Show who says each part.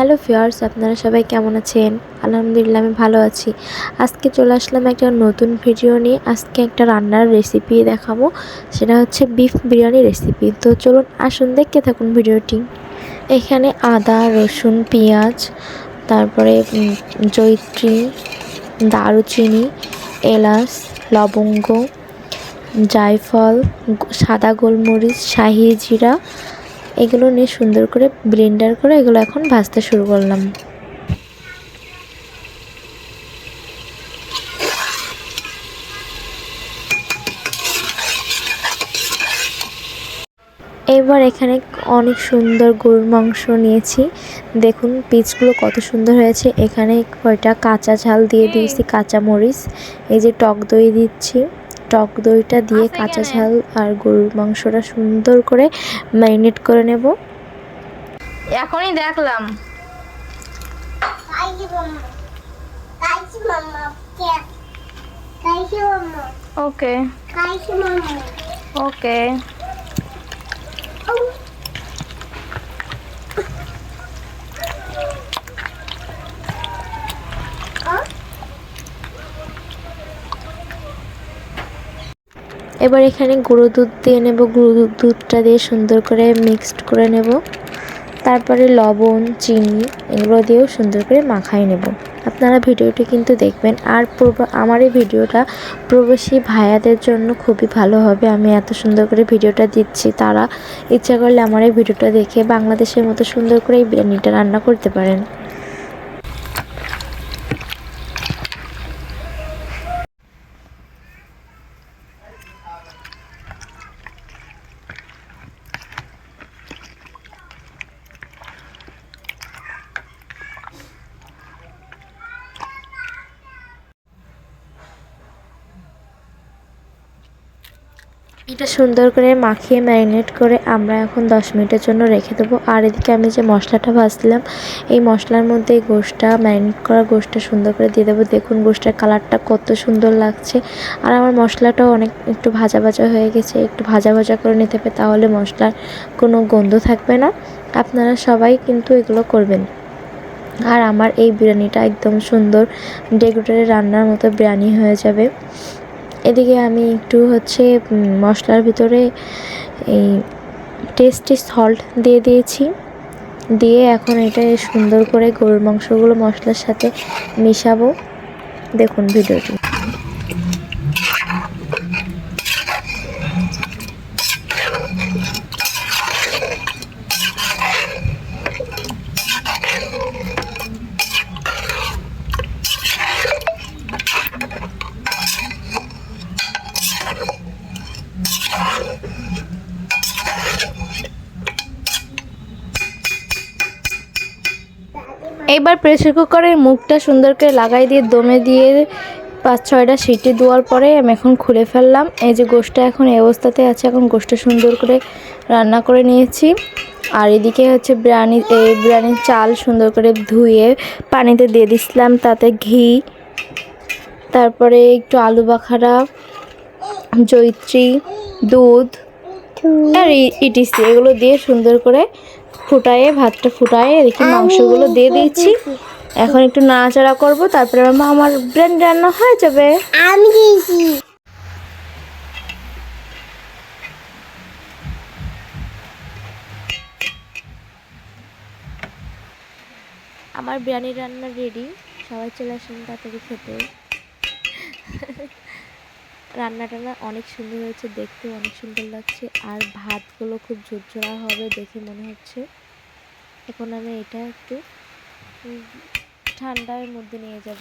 Speaker 1: Hello fierce আপনারা সবাই কেমন আছেন? আলহামদুলিল্লাহ, আমি ভালো আছি। আজকে চলে আসলাম একটা নতুন ভিডিও নিয়ে। আজকে একটা রান্নার রেসিপি দেখাবো। সেটা হচ্ছে বিফ বিরিয়ানি রেসিপি তো চলুন, আসুন, দেখতে থাকুন ভিডিওটি এখানে আদা, রসুন, পেঁয়াজ, তারপরে জৈত্রী দারুচিনি, এলাচ, লবঙ্গ, জায়ফল সাদা গোলমরিচ, শাহি জিরা এগুলো নিয়ে সুন্দর করে ব্লেন্ডার করে এগুলো এখন ভাজতে শুরু করলাম। এবার এখানে অনেক সুন্দর গরুর মাংস নিয়েছি। দেখুন, পিচগুলো কত সুন্দর হয়েছে। এখানে কয়টা কাঁচা ঝাল দিয়ে দিয়েছি কাঁচা মরিচ এই যে টক দই দিচ্ছি। টক দইটা দিয়ে কাঁচা ঝাল আর গরুর মাংসটা সুন্দর করে ম্যারিনেট করে নেব।
Speaker 2: এখনই দেখলাম. ওকে ওকে
Speaker 1: এবার এখানে গুঁড়ো দুধ দিয়ে নেব, গুঁড়ো দুধ, দুধটা দিয়ে সুন্দর করে মিক্সড করে নেব। তারপরে লবণ, চিনি, এগুলো দিয়েও সুন্দর করে মাখাই নেব। আপনারা ভিডিওটি কিন্তু দেখবেন। আর আমার এই ভিডিওটা প্রবাসী ভাইয়াদের জন্য খুবই ভালো হবে। আমি এত সুন্দর করে ভিডিওটা দিচ্ছি, তারা ইচ্ছা করলে আমার এই ভিডিওটা দেখে বাংলাদেশের মতো সুন্দর করে এই বিরিয়ানিটা রান্না করতে পারেন। এটা সুন্দর করে মাখিয়ে ম্যারিনেট করে আমরা এখন দশ মিনিটের জন্য রেখে দেবো। আর এদিকে আমি যে মশলাটা ভাজছিলাম, এই মশলার মধ্যে এই গোশটা ম্যারিনেট করা গোশটা সুন্দর করে দিয়ে দেবো। দেখুন গোশটার কালারটা কত সুন্দর লাগছে। আর আমার মশলাটাও অনেক একটু ভাজা ভাজা হয়ে গেছে। একটু ভাজা ভাজা করে নিতে হবে, তাহলে মশলার কোনো গন্ধ থাকবে না। আপনারা সবাই কিন্তু এগুলো করবেন। আর আমার এই বিরিয়ানিটা একদম সুন্দর, ডেকোরেটেড রান্নার মতো বিরিয়ানি হয়ে যাবে। এদিকে আমি একটু হচ্ছে মশলার ভিতরে এই টেস্টি সল্ট দিয়ে দিয়েছি। দিয়ে এখন এটা সুন্দর করে গরুর মাংসগুলো মশলার সাথে মিশাবো। দেখুন ভিডিওটি।
Speaker 2: এইবার প্রেসার কুকারের মুখটা সুন্দর করে লাগাই দিয়ে দমে দিয়ে পাঁচ ছয়টা সিটি দেওয়ার পরে আমি এখন খুলে ফেললাম। এই যে গোষ্ঠটা এখন এই অবস্থাতে আছে এখন গোষ্ঠটা সুন্দর করে রান্না করে নিয়েছি। আর এদিকে হচ্ছে বিরিয়ানি এই বিরিয়ানির চাল সুন্দর করে ধুয়ে পানিতে দিয়ে দিছিলাম তাতে ঘি তারপরে একটু আলু বাখারা জৈত্রী দুধ আর ইটিসি এগুলো দিয়ে সুন্দর করে ফুটায়ে ভাতটা ফুটায়ে এদিকে মাংসগুলো দিয়ে দিয়েছি। এখন একটু নাড়াচাড়া করব তারপরে আমার আমার ব্রেন রান্না হয়ে যাবে।
Speaker 3: আমি দিয়েছি।
Speaker 1: আমার বিরিয়ানি রান্না রেডি সবাই চলে আসেন তাড়াতাড়ি খেতে। রান্নাটা টান্না অনেক সুন্দর হয়েছে দেখতে অনেক সুন্দর লাগছে। আর ভাতগুলো খুব ঝরঝরা হবে দেখে মনে হচ্ছে। এখন আমি এটা একটু ঠান্ডার মধ্যে নিয়ে যাব।